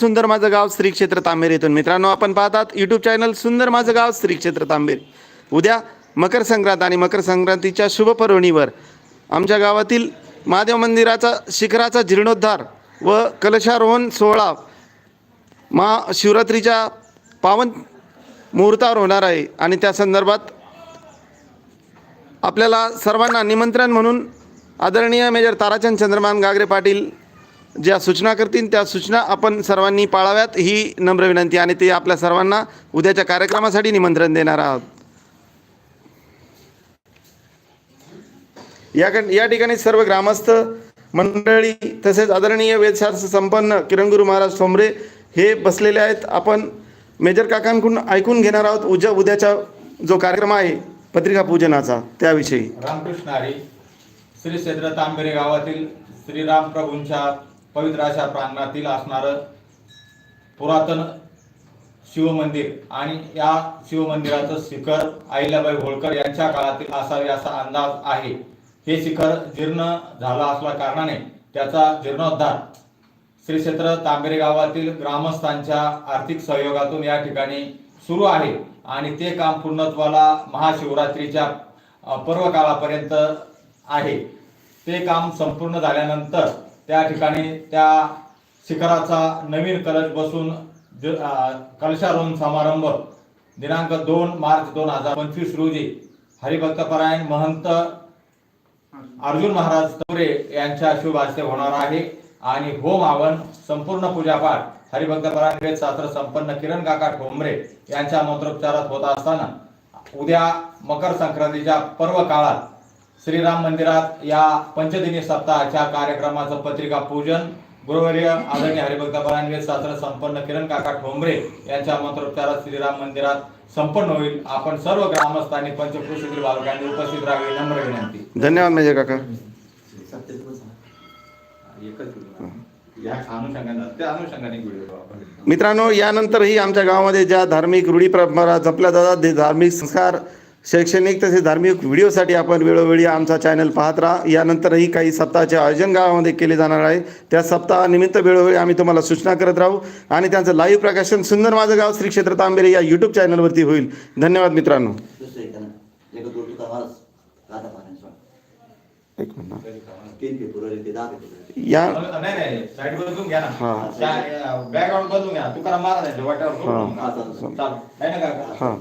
सुंदर माझं गाव श्री क्षेत्र तांबेर येथून. मित्रांनो आपण पाहतात यूट्यूब चॅनल सुंदर माझं गाव श्री क्षेत्र तांबेर. उद्या मकर संक्रांत आणि मकर संक्रांतीच्या शुभपर्वणीवर आमच्या गावातील महादेव मंदिराचा शिखराचा जीर्णोद्धार व कलशारोहण सोहळा महाशिवरात्रीच्या पावन मुहूर्तावर होणार आहे आणि त्या संदर्भात आपल्याला सर्वांना निमंत्रण म्हणून आदरणीय मेजर ताराचंद चंद्रमान गागरे पाटील ज्या सूचना करतील त्या सूचना आपण सर्वांनी पाळाव्यात ही नम्र विनंती. आणि ते आपल्या सर्वांना उद्याच्या कार्यक्रमासाठी निमंत्रण देणार आहोत. या या ठिकाणी सर्व ग्रामस्थ मंडळी तसेच आदरणीय वेदशास्त्र संपन्न किरणगुरू महाराज सोमरे हे बसलेले आहेत. आपण मेजर काकांकडून ऐकून घेणार आहोत. उद्या उद्याचा जो कार्यक्रम आहे पत्रिका पूजनाचा त्याविषयी. रामकृष्ण हरी श्री क्षेत्र तांबेरे गावातील श्रीराम प्रभूंच्या पवित्र अशा प्रांगणातील असणारं पुरातन शिवमंदिर आणि या शिवमंदिराचं शिखर अहिल्याबाई होळकर यांच्या काळातील असावे असा अंदाज आहे. हे शिखर जीर्ण झालं असल्या कारणाने त्याचा जीर्णोद्धार श्री क्षेत्र तांबेरे गावातील ग्रामस्थांच्या आर्थिक सहयोगातून या ठिकाणी सुरू आहे आणि ते काम पूर्णत्वाला महाशिवरात्रीच्या पर्व पर्वकाळापर्यंत आहे. ते काम संपूर्ण झाल्यानंतर त्या ठिकाणी त्या शिखराचा नवीन कलश बसून ज- कलशारोहण समारंभ दिनांक दोन मार्च दोन हजार पंचवीस रोजी हरिभक्तपरायण महंत अर्जुन महाराज तवरे यांच्या शुभ हस्ते होणार आहे. आणि होम हवन संपूर्ण पूजापाठ हरिभक्तपरायण वेद शास्त्र संपन्न किरण काका ठोंबरे यांच्या मंत्रोच्चारात होत असताना उद्या मकर संक्रांतीच्या पर्व काळात श्रीराम मंदिरात या पंचदिनी सप्ताहाच्या कार्यक्रमाचं पत्रिका पूजन गुरुवर्य आदरणीय हरिभक्तपरायण वेद शास्त्र संपन्न किरण काका ठोंबरे यांच्या मंत्रोच्चारात श्रीराम मंदिरात संपन्न होईल. आपण सर्व ग्रामस्थांनी पंचकृषीतील बालकांनी उपस्थित राहावे नम्र विनंती. धन्यवाद मेजर काका. मित्रांनो यानंतरही आमच्या गावामध्ये ज्या धार्मिक रूढी परंपरा जपल्या जातात धार्मिक संस्कार शैक्षणिक तसेच धार्मिक व्हिडिओसाठी आपण वेळोवेळी आमचा चॅनल पाहत राहा. यानंतरही काही सप्ताहाचे आयोजन गावामध्ये केले जाणार आहे. त्या सप्ताहानिमित्त वेळोवेळी आम्ही तुम्हाला सूचना करत राहू आणि त्यांचं लाईव्ह प्रकाशन सुंदर माझं गाव श्री क्षेत्र तांबेरे या यूट्यूब चॅनलवरती होईल. धन्यवाद मित्रांनो. एक या. हा. हा.